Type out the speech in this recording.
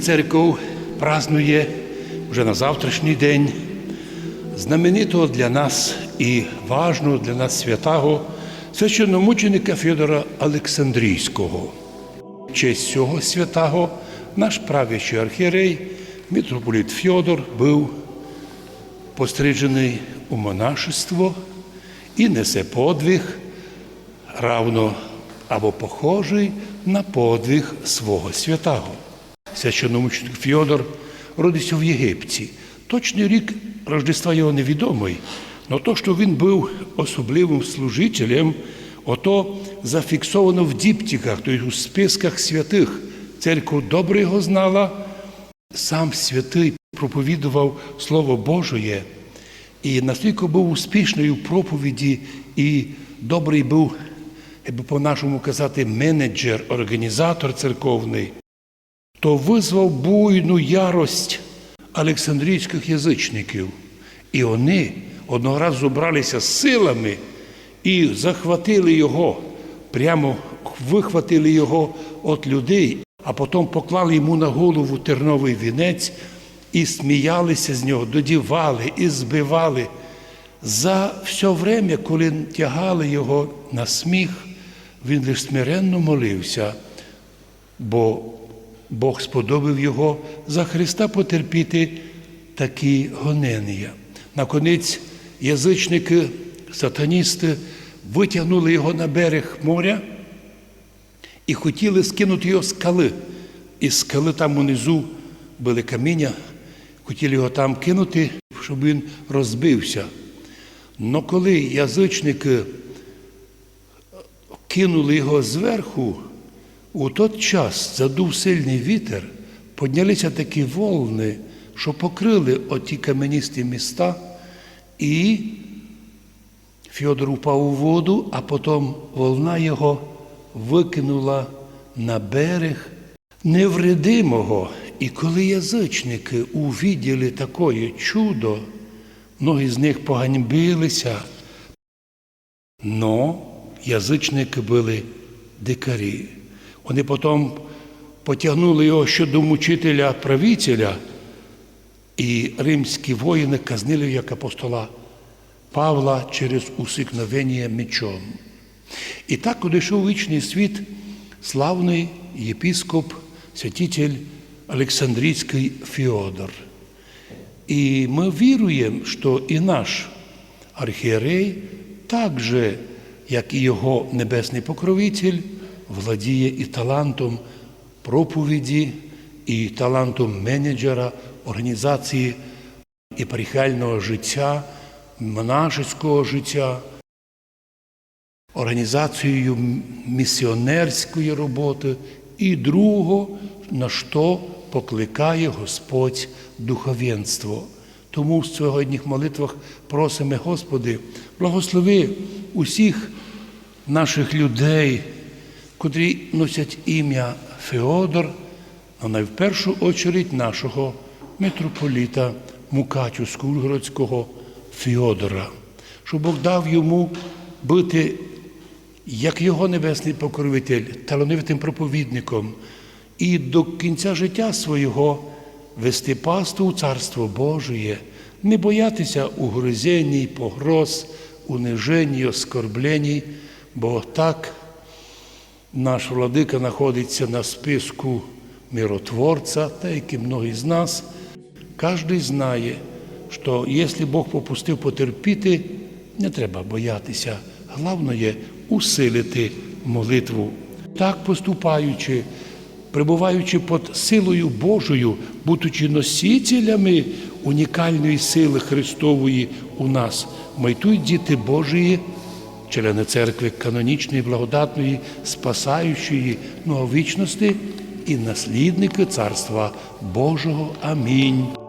Церков празнує вже на завтрашній день знаменитого для нас і важного для нас святого священномученика Федора Олександрійського. В честь цього святого наш правящий архієрей митрополит Фьодор був постриджений у монашество і несе подвиг равно або похожий на подвиг свого святого. Священномученик Фьодор родився в Єгипті. Точний рік Рождества його невідомий, але то, що він був особливим служителем, ото зафіксовано в діптиках, тобто у списках святих. Церква добре його знала, сам святий проповідував Слово Божоє і настільки був успішний у проповіді і добрий був, якби по-нашому казати, менеджер, організатор церковний, то визвав буйну ярость Олександрійських язичників. І вони одного разу зібралися силами і захватили його, прямо вихватили його від людей, а потім поклали йому на голову терновий вінець і сміялися з нього, додівали і збивали. За все время, коли тягали його на сміх, він лише смиренно молився, бо Бог сподобав його за Христа потерпіти такі гонення. Наконець язичники, сатаністи витягнули його на берег моря і хотіли скинути його з скали. Із скали там унизу були каміння, хотіли його там кинути, щоб він розбився. Но коли язичники кинули його зверху, у той час задув сильний вітер, піднялися такі волни, що покрили оті кам'яністі міста, і Фьодор упав у воду, а потім волна його викинула на берег невредимого. І коли язичники увіділи таке чудо, многі з них поганьбилися, но язичники були дикарі. Вони потім потягнули його щодо мучителя правителя, і римські воїни казнили як апостола Павла через усикновення мечом. І так одійшов вічний світ славний єпіскоп, святитель Олександрійський Феодор. І ми віруємо, що і наш архієрей, так же, як і його небесний покровитель, владіє і талантом проповіді, і талантом менеджера організації епархіального життя, монашеського життя, організацією місіонерської роботи і другого, на що покликає Господь духовенство. Тому в сьогоднішніх молитвах просимо, Господи, благослови усіх наших людей, котрі носять ім'я Феодор, а найвпершу очередь нашого митрополіта Мукачівського Ужгородського Феодора, щоб Бог дав йому бути, як його небесний покровитель, талановитим проповідником, і до кінця життя свого вести пасту у Царство Божє, не боятися угризень, погроз, унижень, оскорблень, бо так наш владика знаходиться на списку миротворця, та як і многі з нас. Кожен знає, що якщо Бог попустив потерпіти, не треба боятися. Головне усилити молитву. Так поступаючи, перебуваючи під силою Божою, будучи носителями унікальної сили Христової у нас, майтують діти Божії, члени церкви канонічної, благодатної, спасаючої, ну вічності і наслідники Царства Божого. Амінь.